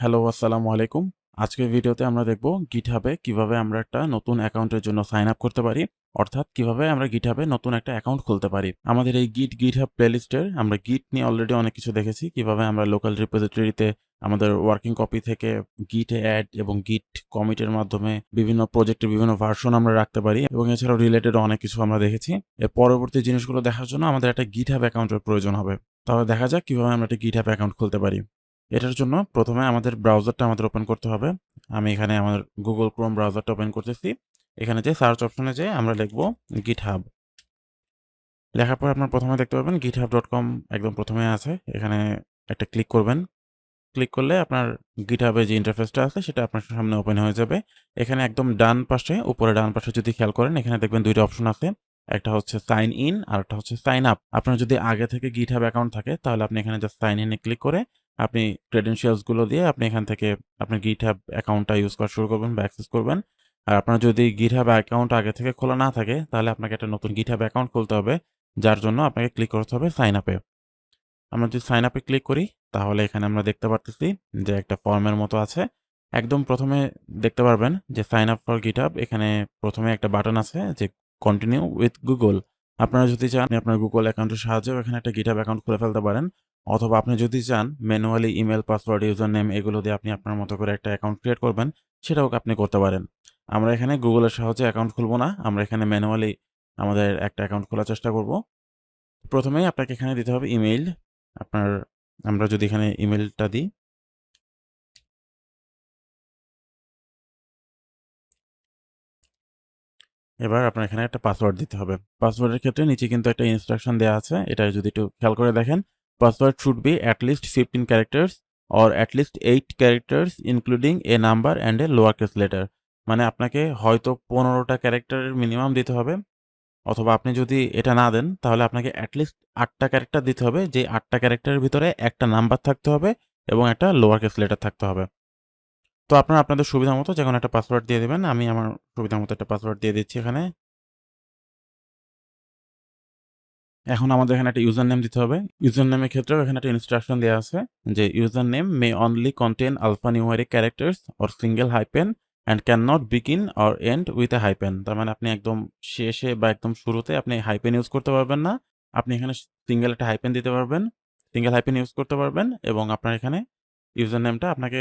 Hello, আসসালামু আলাইকুম। আজকের ভিডিওতে আমরা দেখব এ কীভাবে আমরা একটা নতুন অ্যাকাউন্টের জন্য সাইন আপ করতে পারি। অর্থাৎ কীভাবে আমরা এ নতুন একটা অ্যাকাউন্ট খুলতে পারি। আমাদের এই Git GitHub প্লেলিস্টের আমরা গিট নিয়ে অলরেডি অনেক কিছু দেখেছি। কীভাবে আমরা লোকাল রিপোজিটরিতে আমাদের ওয়ার্কিং কপি থেকে গিট অ্যাড এবং গিট কমিট এর মাধ্যমে বিভিন্ন প্রজেক্টের বিভিন্ন ভার্সন আমরা রাখতে পারি এবং এছাড়াও রিলেটেড অনেক কিছু আমরা দেখেছি। এর পরবর্তী জিনিসগুলো দেখার জন্য আমাদের একটা GitHub অ্যাকাউন্টের প্রয়োজন হবে। তাহলে দেখা যাক কীভাবে আমরা একটা GitHub অ্যাকাউন্ট খুলতে পারি। এটার জন্য প্রথমে আমাদের ব্রাউজারটা আমাদের ওপেন করতে হবে। আমি এখানে আমার গুগল Chrome ব্রাউজারটা ওপেন করতেছি। এখানে যেয়ে সার্চ অপশনে যেয়ে আমরা লিখব GitHub। লেখার পর আপনার প্রথমে দেখতে পাবেন গিট হাব ডট কম একদম প্রথমে আছে। এখানে একটা ক্লিক করবেন। ক্লিক করলে আপনার গিট এর যে ইন্টারফেসটা আছে, সেটা আপনার সামনে ওপেন হয়ে যাবে। এখানে একদম ডান পাশে, উপরে ডান পাশে যদি খেয়াল করেন, এখানে দেখবেন দুইটা অপশন আছে। একটা হচ্ছে সাইন ইন আর একটা হচ্ছে সাইন আপ। আপনার যদি আগে থেকে গিট হাব অ্যাকাউন্ট থাকে, তাহলে আপনি এখানে জাস্ট সাইন ইন ক্লিক করে আপনি ক্রেডেনশিয়ালসগুলো দিয়ে আপনি এখান থেকে আপনার GitHub অ্যাকাউন্টটা ইউজ করা শুরু করবেন বা অ্যাক্সেস করবেন। আর আপনার যদি GitHub অ্যাকাউন্ট আগে থেকে খোলা না থাকে, তাহলে আপনাকে একটা নতুন GitHub অ্যাকাউন্ট খুলতে হবে। যার জন্য আপনাকে ক্লিক করতে হবে সাইন আপে আমরা যদি সাইন আপে ক্লিক করি, তাহলে এখানে আমরা দেখতে পারতেছি যে একটা ফর্মের মতো আছে। একদম প্রথমে দেখতে পারবেন যে সাইন আপ ফর GitHub এখানে প্রথমে একটা বাটন আছে যে কন্টিনিউ উইথ গুগল আপনারা যদি চান আপনার গুগল অ্যাকাউন্টের সাহায্যেও এখানে একটা GitHub অ্যাকাউন্ট খুলে ফেলতে পারেন। অথবা আপনি যদি চান manually email password, user name এগুলো দিয়ে আপনি আপনার মতো করে একটা অ্যাকাউন্ট ক্রিয়েট করবেন, সেটাও আপনি করতে পারেন। আমরা এখানে গুগলের সাহায্যে অ্যাকাউন্ট খুলব না। আমরা এখানে ম্যানুয়ালি আমাদের একটা অ্যাকাউন্ট খোলার চেষ্টা করব। প্রথমেই আপনাকে এখানে দিতে হবে ইমেইল। আপনার আমরা যদি এখানে ইমেলটা দিই এবার আপনার এখানে একটা পাসওয়ার্ড দিতে হবে। পাসওয়ার্ডের ক্ষেত্রে নিচে কিন্তু একটা ইনস্ট্রাকশন দেওয়া আছে। এটা যদি একটু খেয়াল করে দেখেন, password should be at least 15 characters or at least 8 characters including a number and a lower case letter. মানে আপনাকে হয়তো পনেরোটা ক্যারেক্টারের মিনিমাম দিতে হবে। অথবা আপনি যদি এটা না দেন, তাহলে আপনাকে এট লিস্ট 8 ক্যারেক্টার দিতে হবে। যে আটটা ক্যারেক্টারের ভিতরে একটা নাম্বার থাকতে হবে এবং একটা লোয়ার কেস লেটার থাকতে হবে। তো আপনারা আপনাদের সুবিধা মতো যেকোনো একটা পাসওয়ার্ড দিয়ে দেবেন আমি আমার সুবিধা মতো একটা পাসওয়ার্ড দিয়ে দিচ্ছি এখানে। এখন আমাদের এখানে একটা ইউজার নেম দিতে হবে। ইউজার নেমের ক্ষেত্রেও এখানে একটা ইনস্ট্রাকশন দেওয়া আছে যে user name may only contain alphanumeric characters or single hyphen and cannot begin or end with a hyphen. তার মানে আপনি একদম শেষে বা একদম শুরুতে আপনি হাইপেন ইউজ করতে পারবেন না। আপনি এখানে সিঙ্গেল একটা হাইপেন দিতে পারবেন। সিঙ্গেল হাইপেন ইউজ করতে পারবেন এবং আপনার এখানে ইউজার নেমটা আপনাকে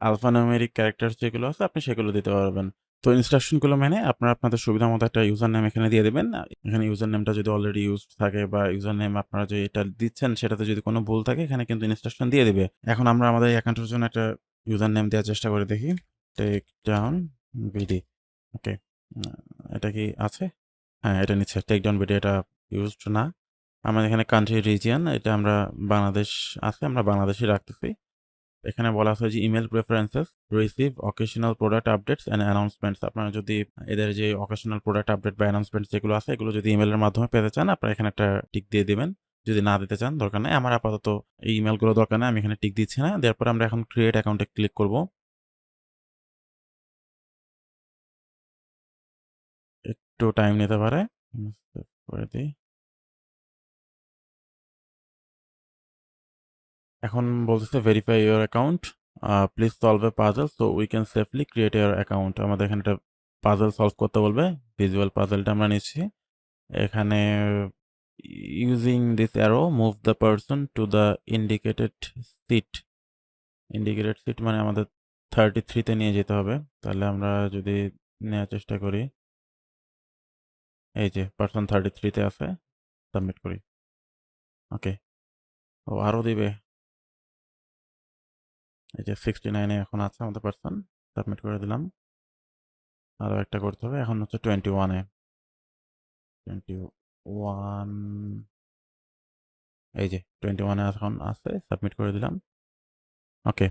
আলফানিউমেরিক ক্যারেক্টার্স যেগুলো আছে, আপনি সেগুলো দিতে পারবেন। তো ইনস্ট্রাকশনগুলো মেনে আপনারা আপনাদের সুবিধা মতো একটা ইউজার নেম এখানে দিয়ে দিবেন। এখানে ইউজার নেমটা যদি অলরেডি ইউজ থাকে বা ইউজার নেম আপনারা যে এটা দিচ্ছেন সেটাতে যদি কোনো ভুল থাকে এখানে কিন্তু ইনস্ট্রাকশন দিয়ে দেবে এখন আমরা আমাদের অ্যাকাউন্টের জন্য একটা ইউজার নেম দেওয়ার চেষ্টা করে দেখি। Take down BD. ওকে। এটা কি আছে? হ্যাঁ, এটা নিচ্ছে। টেক ডাউন বিডি এটা ইউজড না। আমাদের এখানে কান্ট্রি রিজিয়ান এটা আমরা বাংলাদেশ আছে। আমরা বাংলাদেশই রাখতেছি। এখানে বলা আছে যে email preferences receive occasional product updates and announcements. আপনারা যদি এদের যে অকেশনাল প্রোডাক্ট আপডেট বা অ্যানাউন্সমেন্টস যেগুলো আছে, এগুলো যদি ইমেলের মাধ্যমে পেতে চান, আপনারা এখানে একটা টিক দিয়ে দিবেন। যদি না দিতে চান, দরকার নেই আমার আপাতত এই ইমেলগুলো দরকার নেই, আমি এখানে টিক দিচ্ছি না। দেওয়ার পরে আমরা এখন ক্রিয়েট অ্যাকাউন্টে ক্লিক করব। একটু টাইম নিতে পারে। দেই। এখন বলতেছে verify your account. Please solve a puzzle so we can safely create your account. আমাদের এখানে একটা পাজল সলভ করতে বলবে। ভিজুয়াল পাজলটা আমরা নিচ্ছি। এখানে using this arrow move the person to the indicated seat. Indicated seat মানে আমাদের থার্টি থ্রিতে নিয়ে যেতে হবে। তাহলে আমরা যদি নেওয়ার চেষ্টা করি। এই যে পার্সন থার্টি থ্রিতে আছে। সাবমিট করি। ওকে। ও আরও দিবে। এই যে সিক্সটি নাইনে এখন আছে আমাদের পার্সন সাবমিট করে দিলাম। আরও একটা করতে হবে। এখন হচ্ছে টোয়েন্টি ওয়ানে টোয়েন্টি ওয়ান এই যে 21 এ এখন আছে। সাবমিট করে দিলাম। ওকে।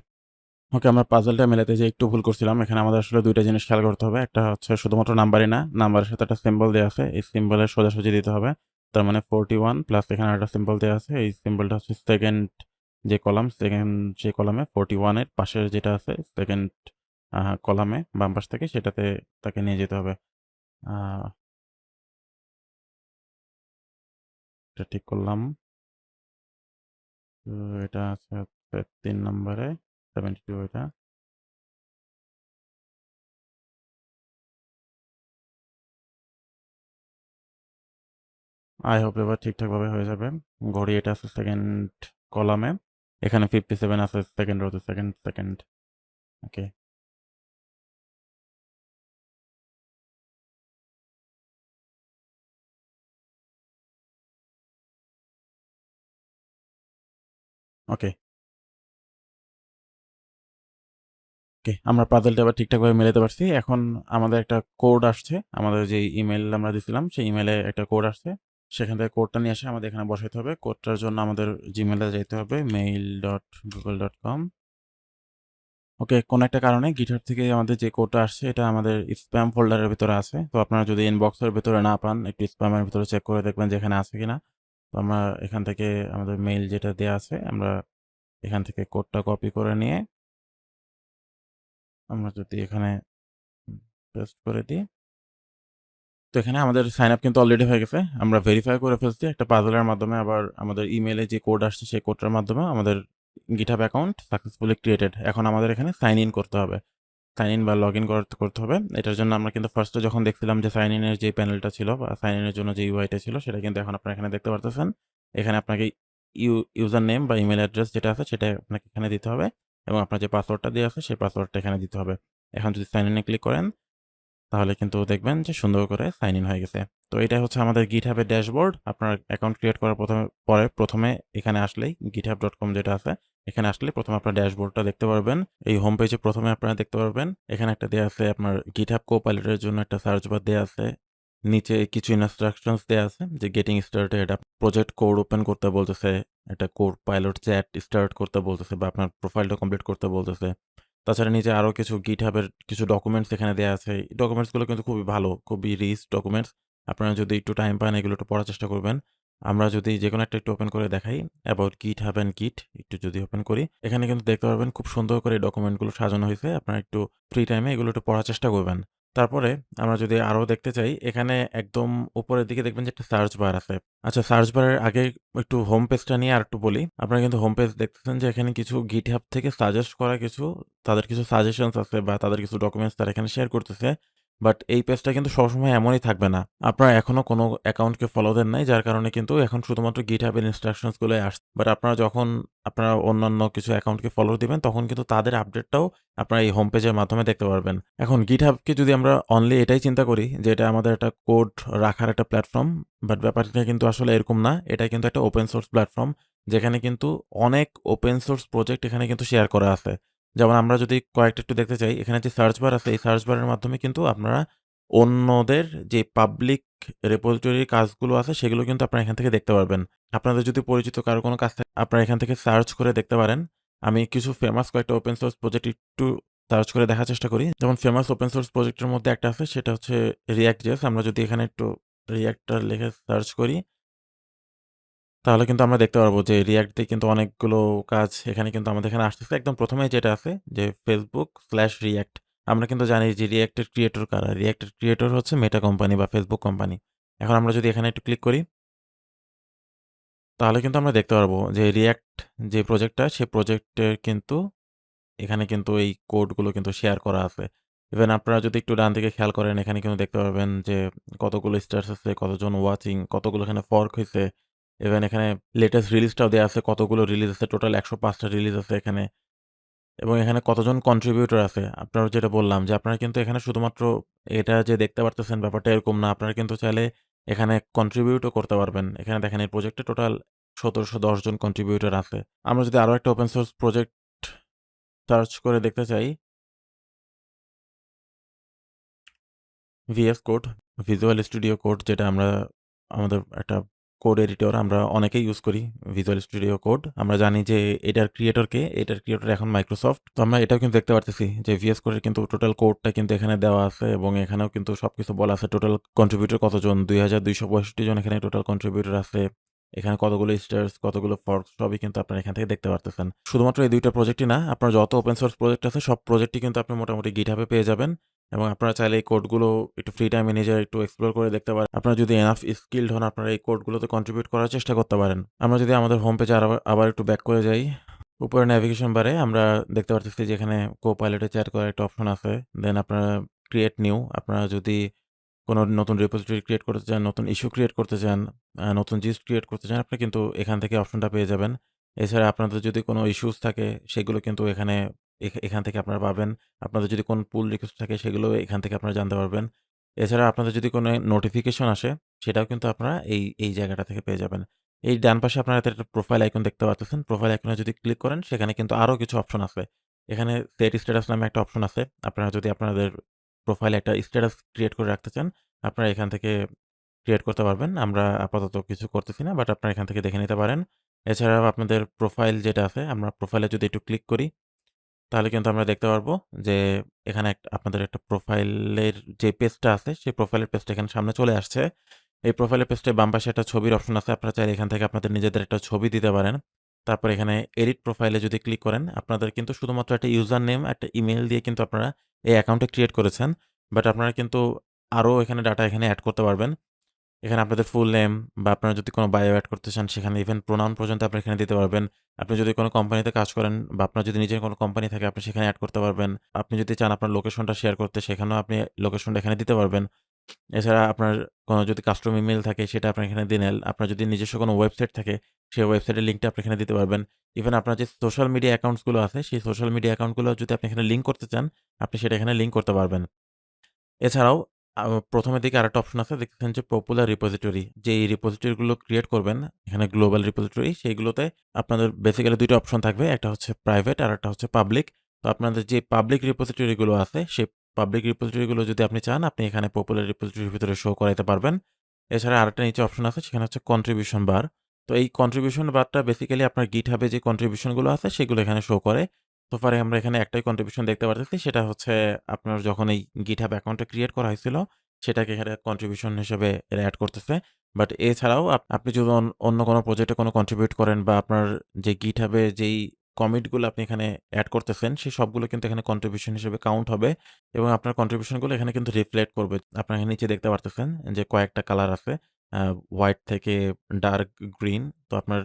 ওকে আমরা পাজলটা মেলাতে যেয়ে একটু ভুল করছিলাম। এখানে আমাদের আসলে দুইটা জিনিস খেয়াল করতে হবে। একটা হচ্ছে শুধুমাত্র নাম্বারই না, নাম্বারের সাথে একটা সিম্বল দেওয়া আছে। এই সিম্বলের সোজাসুজি দিতে হবে। তার মানে 41 প্লাস এখানে আরেকটা সিম্বল দেওয়া আছে। এই সিম্বলটা হচ্ছে সেকেন্ড যে কলাম, সেকেন্ড যে কলামে 41 এর পাশের যেটা আছে সেকেন্ড কলামে বাম পাশ থেকে সেটাতে তাকে নিয়ে যেতে হবে। এটা ঠিক করলাম। এটা আছে তিন নম্বরে সেভেন্টি টু এটা। আই hope এবার ঠিকঠাকভাবে হয়ে যাবে। ঘড়ি এটা আছে সেকেন্ড কলামে। এখানে 57 আছে সেকেন্ড রোতে 2nd, 2nd ওকে। ওকে। ওকে, আমরা পাজলটা আবার ঠিকঠাকভাবে মেলাতে পারছি। এখন আমাদের একটা কোড আসছে। আমাদের যে ইমেল আমরা দিছিলাম সেই ইমেলে একটা কোড আসছে। সেখান থেকে কোডটা নিয়ে এসে আমাদের এখানে বসাইতে হবে। কোডটার জন্য আমাদের জিমেলে যাইতে হবে mail dot Google dot com okay, কোনো একটা কারণে গিটার থেকে আমাদের যে কোডটা আসছে এটা আমাদের স্প্যাম ফোল্ডারের ভিতরে আছে। তো আপনারা যদি ইনবক্সের ভিতরে না পান একটু স্প্যামের ভিতরে চেক করে দেখবেন যেখানে আছে কিনা। তো আমরা এখান থেকে আমাদের মেইল যেটা দেওয়া আছে আমরা এখান থেকে কোডটা কপি করে নিয়ে আমরা যদি এখানে পেস্ট করে দিই তো এখানে আমাদের সাইন আপ কিন্তু অলরেডি হয়ে গেছে। আমরা ভেরিফাই করে ফেলছি, একটা পাজলের মাধ্যমে আবার আমাদের ইমেলে যে কোড আসছে সেই কোডটার মাধ্যমে আমাদের GitHub অ্যাকাউন্ট সাকসেসফুলি ক্রিয়েটেড। এখন আমাদের এখানে সাইন ইন করতে হবে। সাইন ইন বা লগ ইন করতে হবে। এটার জন্য আমরা কিন্তু ফার্স্টে যখন দেখছিলাম যে সাইন ইনের যে প্যানেলটা ছিল বা সাইন ইনের জন্য যে ইউআইটা ছিল, সেটা কিন্তু এখন আপনারা এখানে দেখতে পারতেছেন। এখানে আপনাকে ইউ ইউজার নেম বা ইমেইল অ্যাড্রেস যেটা আছে, সেটা আপনাকে এখানে দিতে হবে এবং আপনার যে পাসওয়ার্ডটা দেয়া আছে, সেই পাসওয়ার্ডটা এখানে দিতে হবে। এখন যদি সাইন ইন ক্লিক করেন তাহলে কিন্তু দেখবেন যে সুন্দর করে সাইন ইন হয়ে গেছে। তো এটা হচ্ছে আমাদের GitHub এর ড্যাশবোর্ড। আপনার অ্যাকাউন্ট ক্রিয়েট করার প্রথমে, পরে প্রথমে এখানে আসলেই গিট হাব ডট কম যেটা আছে, এখানে আসলে প্রথমে আপনার ড্যাশবোর্ডটা দেখতে পারবেন। এই হোম পেজে প্রথমে আপনারা দেখতে পারবেন। এখানে একটা দেওয়া আছে আপনার GitHub Copilot এর জন্য একটা সার্চ বার দেওয়া আছে। নিচে কিছু ইনস্ট্রাকশনস দেওয়া আছে যে getting started project code open করতে বলতেছে। একটা কোড পাইলট চ্যাট স্টার্ট করতে বলতেছে বা আপনার প্রোফাইলটা কমপ্লিট করতে বলতেছে। তাছাড়া নিচে আরও কিছু গিট এর কিছু ডকুমেন্টস এখানে দেওয়া আছে। এই ডকুমেন্টসগুলো কিন্তু খুবই ভালো, খুবই রিচ ডকুমেন্টস। আপনারা যদি একটু টাইম পান এগুলো একটু পড়ার চেষ্টা করবেন। আমরা যদি যে কোনো একটা একটু ওপেন করে দেখাই অ্যাবাউট GitHub অ্যান্ড কিট একটু যদি ওপেন করি, এখানে কিন্তু দেখতে পারবেন খুব সুন্দর করে ডকুমেন্টগুলো সাজানো হয়েছে আপনারা একটু ফ্রি টাইমে এগুলো একটু পড়ার চেষ্টা করবেন। তারপরে আমরা যদি আরও দেখতে চাই, এখানে একদম উপরের দিকে দেখবেন যে একটা সার্চ বার আছে। আচ্ছা সার্চ বারের আগে একটু হোম পেজটা নিয়ে আর একটু বলি। আপনারা কিন্তু হোম পেজ দেখতেছেন যে এখানে কিছু গিট থেকে সাজেস্ট করা কিছু, তাদের কিছু সাজেশনস আছে বা তাদের কিছু ডকুমেন্টস তারা এখানে শেয়ার করতেছে। বাট এই পেজটা কিন্তু সবসময় এমনই থাকবে না। আপনারা এখনও কোনো অ্যাকাউন্টকে ফলো দেন নাই, যার কারণে কিন্তু এখন শুধুমাত্র গিট এর ইনস্ট্রাকশনস গুলোই আসছে। বাট আপনারা যখন আপনারা অন্যান্য কিছু অ্যাকাউন্টকে ফলো দিবেন, তখন কিন্তু তাদের আপডেটটাও আপনারা এই হোম পেজের মাধ্যমে দেখতে পারবেন। এখন GitHubকে যদি আমরা অনলি এটাই চিন্তা করি যে এটা আমাদের একটা কোড রাখার একটা প্ল্যাটফর্ম বাট ব্যাপারটা কিন্তু আসলে এরকম না। এটা কিন্তু একটা ওপেন সোর্স প্ল্যাটফর্ম যেখানে কিন্তু অনেক ওপেন সোর্স প্রজেক্ট এখানে কিন্তু শেয়ার করা আছে। যেমন আমরা যদি কয়েকটা একটু দেখতে চাই, এখানে যে সার্চ বার আছে, এই সার্চ বারের মাধ্যমে কিন্তু আপনারা অন্যদের যে পাবলিক রেপোজিটরির কাজগুলো আছে, সেগুলো কিন্তু আপনারা এখান থেকে দেখতে পারবেন। আপনাদের যদি পরিচিত কারও কোনো কাজ থাকে, আপনারা এখান থেকে সার্চ করে দেখতে পারেন। আমি কিছু ফেমাস কয়েকটা ওপেন সোর্স প্রজেক্ট একটু সার্চ করে দেখার চেষ্টা করি। যেমন ফেমাস ওপেন সোর্স প্রজেক্টের মধ্যে একটা আছে, সেটা হচ্ছে React.js আমরা যদি এখানে একটু React টা লিখে সার্চ করি তাহলে কিন্তু আমরা দেখতে পারব যে দিয়ে কিন্তু অনেকগুলো কাজ এখানে কিন্তু আমাদের এখানে আসতেছে। একদম প্রথমেই যেটা আছে যে Facebook/React আমরা কিন্তু জানি যে রিয়াক্টের ক্রিয়েটর কারা? রিয়াক্টের ক্রিয়েটর হচ্ছে মেটা কোম্পানি বা ফেসবুক কোম্পানি। এখন আমরা যদি এখানে একটু ক্লিক করি তাহলে কিন্তু আমরা দেখতে পারব যে রিয়াক্ট যে প্রজেক্টটা সে প্রজেক্টের কিন্তু এখানে কিন্তু এই কোডগুলো কিন্তু শেয়ার করা আছে। ইভেন আপনারা যদি একটু ডান দিকে খেয়াল করেন এখানে কিন্তু দেখতে পারবেন যে কতগুলো স্ট্যাটাস আছে, কতজন ওয়াচিং, কতগুলো এখানে ফর্ক হইছে। ইভেন এখানে লেটেস্ট রিলিজটাও দেওয়া আছে, কতগুলো রিলিজ আছে, টোটাল একশো পাঁচটা রিলিজ আছে এখানে। এবং এখানে কতজন কন্ট্রিবিউটর আছে। আপনারা যেটা বললাম যে আপনারা কিন্তু এখানে শুধুমাত্র এটা যে দেখতে পারতেছেন ব্যাপারটা এরকম না। আপনারা কিন্তু চাইলে এখানে কন্ট্রিবিউটও করতে পারবেন। এখানে দেখেন এই প্রজেক্টে টোটাল সতেরোশো দশজন কন্ট্রিবিউটর আছে। আমরা যদি আরও একটা ওপেন সোর্স প্রজেক্ট সার্চ করে দেখতে চাই VS Code, Visual Studio Code যেটা আমরা আমাদের একটা কোড এডিটর আমরা অনেকেই ইউজ করি ভিজুয়াল স্টুডিও কোড। আমরা জানি যে এটার ক্রিয়েটর কে? এটার ক্রিয়েটর এখন মাইক্রোসফট। তো আমরা এটাও কিন্তু দেখতে পারতেছি যে VS কোডের কিন্তু টোটাল কোডটা কিন্তু এখানে দেওয়া আছে এবং এখানেও কিন্তু সব কিছু বলা আছে টোটাল কন্ট্রিবিউটর কতজন? ২২৬৫ জন এখানে টোটাল কন্ট্রিবিউটর আছে। এখানে কতগুলো স্টারস, কতগুলো ফর্কস সবই কিন্তু আপনারা এখান থেকে দেখতে পারতেছেন। শুধুমাত্র এই দুইটা প্রজেক্টই না, আপনার যত ওপেন সোর্স প্রজেক্ট আছে সব প্রজেক্টই কিন্তু আপনি মোটামুটি এ পেয়ে যাবেন এবং আপনারা চাইলে এই কোডগুলো একটু ফ্রি টাইমে নিজেরা একটু এক্সপ্লোর করে দেখতে পারেন। আপনারা যদি এনাফ স্কিল্ড হন আপনারা এই কোডগুলোতে কন্ট্রিবিউট করার চেষ্টা করতে পারেন। আমরা যদি আমাদের হোম পেজে আরও আবার একটু ব্যাক করে যাই উপরে ন্যাভিগেশন বারে আমরা দেখতে পারতেছি যে এখানে Copilot-এ চ্যাট করার একটা অপশন আছে। দেন আপনারা ক্রিয়েট নিউ আপনারা যদি কোনো নতুন রিপোজিটরি ক্রিয়েট করতে চান, নতুন ইস্যু ক্রিয়েট করতে চান, নতুন জিস্ট ক্রিয়েট করতে চান, আপনি কিন্তু এখান থেকে অপশনটা পেয়ে যাবেন। এছাড়া আপনাদের যদি কোনো ইস্যুস থাকে সেগুলো কিন্তু এখানে এখ এখান থেকে আপনারা পাবেন। আপনাদের যদি কোনো পুল রিকোয়েস্ট থাকে সেগুলোও এখান থেকে আপনারা জানতে পারবেন। এছাড়া আপনাদের যদি কোনো নোটিফিকেশন আসে সেটাও কিন্তু আপনারা এই, এই জায়গাটা থেকে পেয়ে যাবেন। এই ডান পাশে আপনারা একটা প্রোফাইল আইকন দেখতে পারতেছেন। প্রোফাইল আইকনে যদি ক্লিক করেন সেখানে কিন্তু আরও কিছু অপশন আছে। এখানে সেট স্ট্যাটাস নামে একটা অপশন আছে। আপনারা যদি আপনাদের প্রোফাইলে একটা স্ট্যাটাস ক্রিয়েট করে রাখতে চান, আপনারা এখান থেকে ক্রিয়েট করতে পারবেন। আমরা আপাতত কিছু করতেছি না, বাট আপনারা এখান থেকে দেখে নিতে পারেন। এছাড়াও আপনাদের প্রোফাইল যেটা আছে, আমরা প্রোফাইলে যদি একটু ক্লিক করি, তাহলে কিন্তু আমরা দেখতে পারব যে এখানে আপনাদের একটা প্রোফাইলের যে পেজটা আছে, সেই প্রোফাইলের পেজটা এখানে সামনে চলে আসছে। এই প্রোফাইলের পেজটায় বাম পাশে একটা ছবির অপশন আছে। আপনারা চাইলে এখান থেকে আপনাদের নিজেদের একটা ছবি দিতে পারেন। তারপর এখানে এডিট প্রোফাইলে যদি ক্লিক করেন, আপনাদের কিন্তু শুধুমাত্র একটা ইউজার নেম, একটা ইমেল দিয়ে কিন্তু আপনারা এই অ্যাকাউন্টটা ক্রিয়েট করেছেন। বাট আপনারা কিন্তু আরও এখানে ডাটা এখানে অ্যাড করতে পারবেন। এখানে আপনাদের ফুল নেম বা আপনারা যদি কোনো বায়ো অ্যাড করতে চান, সেখানে ইভেন প্রোনাউন পর্যন্ত আপনি এখানে দিতে পারবেন। আপনি যদি কোনো কোম্পানিতে কাজ করেন বা আপনার যদি নিজের কোনো কোম্পানি থাকে, আপনি সেখানে অ্যাড করতে পারবেন। আপনি যদি চান আপনার লোকেশনটা শেয়ার করতে, সেখানেও আপনি লোকেশনটা এখানে দিতে পারবেন। এছাড়া আপনার কোনো যদি কাস্টম ইমেল থাকে, সেটা আপনি এখানে দিলেন। আপনার যদি নিজস্ব কোনো ওয়েবসাইট থাকে, সেই ওয়েবসাইটের লিঙ্কটা আপনি এখানে দিতে পারবেন। ইভেন আপনার যে সোশ্যাল মিডিয়া অ্যাকাউন্টসগুলো আছে, সেই সোশ্যাল মিডিয়া অ্যাকাউন্টগুলো যদি আপনি এখানে লিঙ্ক করতে চান, আপনি সেটা এখানে লিঙ্ক করতে পারবেন। এছাড়াও ১ম দিকে আরেকটা অপশন আছে দেখতেছেন যে পপুলার রিপোজিটরি। যেই রিপোজিটরি গুলো ক্রিয়েট করবেন, এখানে গ্লোবাল রিপোজিটরি, সেইগুলোতে আপনাদের বেসিক্যালি ২ টা অপশন থাকবে। একটা হচ্ছে প্রাইভেট আর একটা হচ্ছে পাবলিক। তো আপনাদের যে পাবলিক রিপোজিটরি গুলো আছে, সেই পাবলিক রিপোজিটরি গুলো যদি আপনি চান, আপনি এখানে পপুলার রিপোজিটরির ভিতরে শো করাইতে পারবেন। এছাড়া আরেকটা নিচে অপশন আছে, সেখানে হচ্ছে কন্ট্রিবিউশন বার। তো এই কন্ট্রিবিউশন বারটা বেসিক্যালি আপনার গিট এ যে কন্ট্রিবিউশনগুলো আছে, সেগুলো এখানে শো করে। ফার আমরা এখানে একটাই কন্ট্রিবিউশন দেখতে পারতেছি। সেটা হচ্ছে আপনার যখন এই গিট GitHub অ্যাকাউন্টটা ক্রিয়েট করা হয়েছিল, সেটাকে এখানে কন্ট্রিবিউশন হিসেবে এরা এড করতেছে। বাট এছাড়াও আপ আপনি যদি অন্য কোনো প্রজেক্টে কোনো কন্ট্রিবিউট করেন বা আপনার যে GitHub এ যেই কমিটগুলো আপনি এখানে অ্যাড করতেছেন, সেই সবগুলো কিন্তু এখানে কন্ট্রিবিউশন হিসেবে কাউন্ট হবে এবং আপনার কন্ট্রিবিউশনগুলো এখানে কিন্তু রিফ্লেক্ট করবে। আপনারা এখানে নিচে দেখতে পারতেছেন যে কয়েকটা কালার আছে। হোয়াইট থেকে ডার্ক গ্রিন। তো আপনার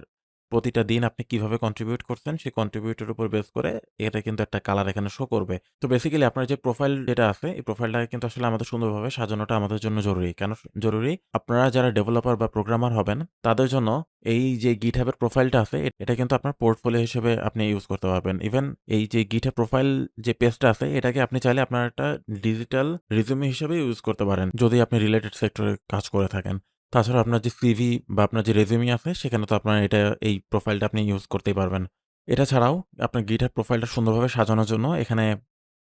প্রতিটা দিন আপনি কীভাবে কন্ট্রিবিউট করছেন, সেই কন্ট্রিবিউটের উপর বেস করে এটা কিন্তু একটা কালার এখানে শো করবে। তো বেসিক্যালি আপনার যে প্রোফাইল যেটা আছে, এই প্রোফাইলটাকে কিন্তু আসলে আমাদের সুন্দরভাবে সাজানোটা আমাদের জন্য জরুরি। কেন জরুরি? আপনারা যারা ডেভেলপার বা প্রোগ্রামার হবেন, তাদের জন্য এই যে এর প্রোফাইলটা আছে, এটা কিন্তু আপনার পোর্টফোলিও হিসেবে আপনি ইউজ করতে পারবেন। ইভেন এই যে GitHub প্রোফাইল যে পেজটা আছে, এটাকে আপনি চাইলে আপনার একটা ডিজিটাল রিজিউমি হিসেবে ইউজ করতে পারেন। যদি আপনি রিলেটেড সেক্টরে কাজ করে থাকেন। তাছাড়া আপনার যে সিভি বা আপনার যে রেজিউমি আছে, সেখানে তো আপনার এটা এই প্রোফাইলটা আপনি ইউজ করতেই পারবেন। এটা ছাড়াও আপনার গিটার প্রোফাইলটা সুন্দরভাবে সাজানোর জন্য এখানে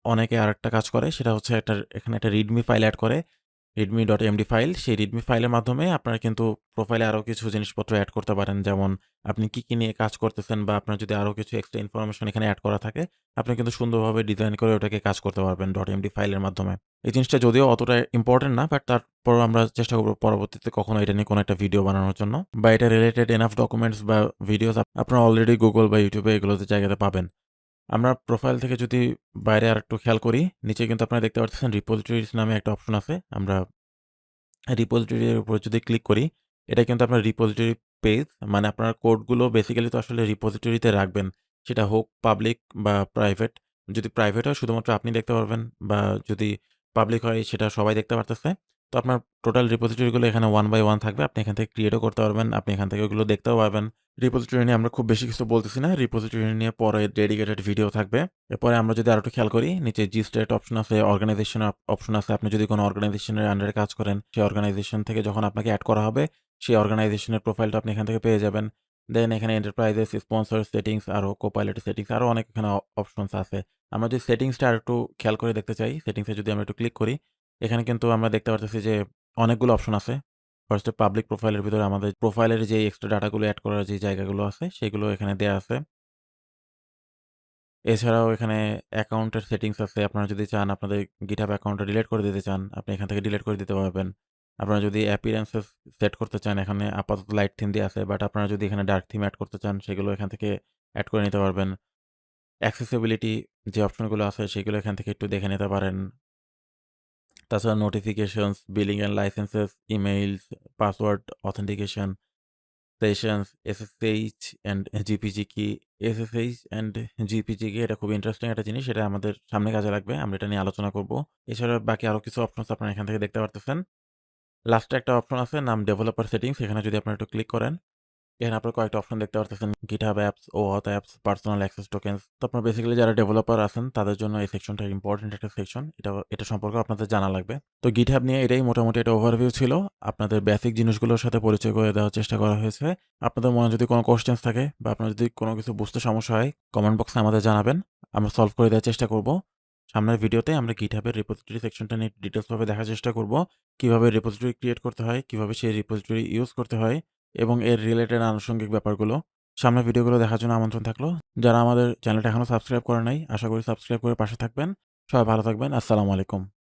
অনেকে আরেকটা কাজ করে, সেটা হচ্ছে একটা এখানে একটা রিডমি ফাইল অ্যাড করে। readme.md file. সেই রিডমি ফাইলের মাধ্যমে আপনারা কিন্তু প্রোফাইলে আরও কিছু জিনিসপত্র অ্যাড করতে পারেন। যেমন আপনি কি, কী নিয়ে কাজ করতেছেন বা আপনার যদি আরও কিছু এক্সট্রা ইনফরমেশন এখানে অ্যাড করা থাকে, আপনি কিন্তু সুন্দরভাবে ডিজাইন করে ওটাকে কাজ করতে পারবেন ডট এমডি ফাইলের মাধ্যমে। এই জিনিসটা যদিও অতটা ইম্পোর্টেন্ট না, বাট তারপরেও আমরা চেষ্টা করব পরবর্তীতে কখনো এটা নিয়ে কোনো একটা ভিডিও বানানোর জন্য বা এটা রিলেটেড এনাফ ডকুমেন্টস বা ভিডিওস আপ আপনারা অলরেডি গুগল বা ইউটিউবে এগুলোতে জায়গাতে পাবেন। আমরা প্রোফাইল থেকে যদি বাইরে আরেকটু খেয়াল করি, নিচে কিন্তু আপনারা দেখতে পারতেছেন রিপোজিটরিজ নামে একটা অপশন আছে। আমরা রিপোজিটরি এর উপর যদি ক্লিক করি, এটা কিন্তু আপনার রিপোজিটরি পেজ। মানে আপনার কোডগুলো বেসিক্যালি তো আসলে রিপোজিটরিতে রাখবেন। সেটা হোক পাবলিক বা প্রাইভেট। যদি প্রাইভেট হয় শুধুমাত্র আপনি দেখতে পারবেন বা যদি পাবলিক হয় সেটা সবাই দেখতে পারতেছে। তো আপনার টোটাল রিপোজিটরি গুলো এখানে ওয়ান বাই ওয়ান থাকবে। আপনি এখান থেকে ক্রিয়েটও করতে পারবেন। আপনি এখান থেকে ওগুলো দেখতেও পারবেন। রিপোজিটরি নিয়ে আমরা খুব বেশি কিছু বলতেছি না। রিপোজিটরি নিয়ে পরে ডেডিকেটেড ভিডিও থাকবে। এরপরে আমরা যদি আরও একটু খেয়াল করি, নিচে জি স্টেট অপশন আছে, অর্গানাইজেশন অপশন আছে। আপনি যদি কোনো অর্গানাইজেশনের আন্ডারে কাজ করেন, সেই অর্গানাইজেশন থেকে যখন আপনাকে অ্যাড করা হবে, সেই অর্গানাইজেশনের প্রোফাইলটা আপনি এখান থেকে পেয়ে যাবেন। দেন এখানে এন্টারপ্রাইজেস, স্পন্সর, সেটিংস আরও Copilot সেটিংস আরও অনেক এখানে অপশনস আছে। আমরা যদি সেটিংসটা আরেকটু খেয়াল করে দেখতে চাই, সেটিংসে যদি আমরা একটু ক্লিক করি, এখানে কিন্তু আমরা দেখতে পারতেছি যে অনেকগুলো অপশন আছে। ফার্স্ট পাবলিক প্রোফাইলের ভিতরে আমাদের প্রোফাইলের যে এক্সট্রা ডাটাগুলো অ্যাড করার যে জায়গাগুলো আছে, সেগুলো এখানে দেয়া আছে। এছাড়াও এখানে অ্যাকাউন্টের সেটিংস আছে। আপনারা যদি চান আপনাদের GitHub অ্যাকাউন্টটা ডিলিট করে দিতে চান, আপনি এখান থেকে ডিলিট করে দিতে পারবেন। আপনারা যদি অ্যাপিয়ারেন্সেস সেট করতে চান, এখানে আপাতত লাইট থিম দিয়ে আছে। বাট আপনারা যদি এখানে ডার্ক থিম অ্যাড করতে চান, সেগুলো এখান থেকে অ্যাড করে নিতে পারবেন। অ্যাক্সেসিবিলিটি যে অপশনগুলো আছে, সেগুলো এখান থেকে একটু দেখে নিতে পারেন। তাছাড়া notifications, billing and licences, emails, password authentication, sessions, SSH and GPG key SSH and জিপিজিকে এটা খুবই ইন্টারেস্টিং একটা জিনিস। এটা আমাদের সামনে কাজে লাগবে। আমরা এটা নিয়ে আলোচনা করব। এছাড়া বাকি আরও কিছু অপশনস আপনারা এখান থেকে দেখতে পারতেছেন। লাস্টে একটা অপশন আছে নাম ডেভেলপার সেটিংস এখানে যদি আপনারা একটু ক্লিক করেন, এখানে আপনার কয়েকটা অপশন দেখতে পারতেছেন। GitHub অ্যাপস, ও OAuth apps, personal access tokens তো আপনারা বেসিক্যালি যারা ডেভেলপার আছেন তাদের জন্য এই সেকশনটা ইম্পোর্টেন্ট একটা সেকশন। এটা এটা সম্পর্কে আপনাদের জানা লাগবে। তো GitHub নিয়ে এটাই মোটামুটি একটা ওভারভিউ ছিল। আপনাদের বেসিক জিনিসগুলোর সাথে পরিচয় করে দেওয়ার চেষ্টা করা হয়েছে। আপনাদের মনে যদি কোনো কোয়েশ্চেনস থাকে বা আপনার যদি কোনো কিছু বুঝতে সমস্যা হয়, কমেন্ট বক্সে আমাদের জানাবেন। আমরা সলভ করে দেওয়ার চেষ্টা করব। সামনের ভিডিওতে আমরা এর রিপোজিটরি সেকশনটা নিয়ে ডিটেলসভাবে দেখার চেষ্টা করব। কীভাবে রিপোজিটরি ক্রিয়েট করতে হয়, কীভাবে সেই রিপোজিটরি ইউজ করতে হয় এবং এর রিলেটেড আনুষঙ্গিক ব্যাপারগুলো। সামনে ভিডিওগুলো দেখার জন্য আমন্ত্রণ থাকল। যারা আমাদের চ্যানেলটা এখনও সাবস্ক্রাইব করে নাই, আশা করি সাবস্ক্রাইব করে পাশে থাকবেন। সবাই ভালো থাকবেন। আসসালামু আলাইকুম।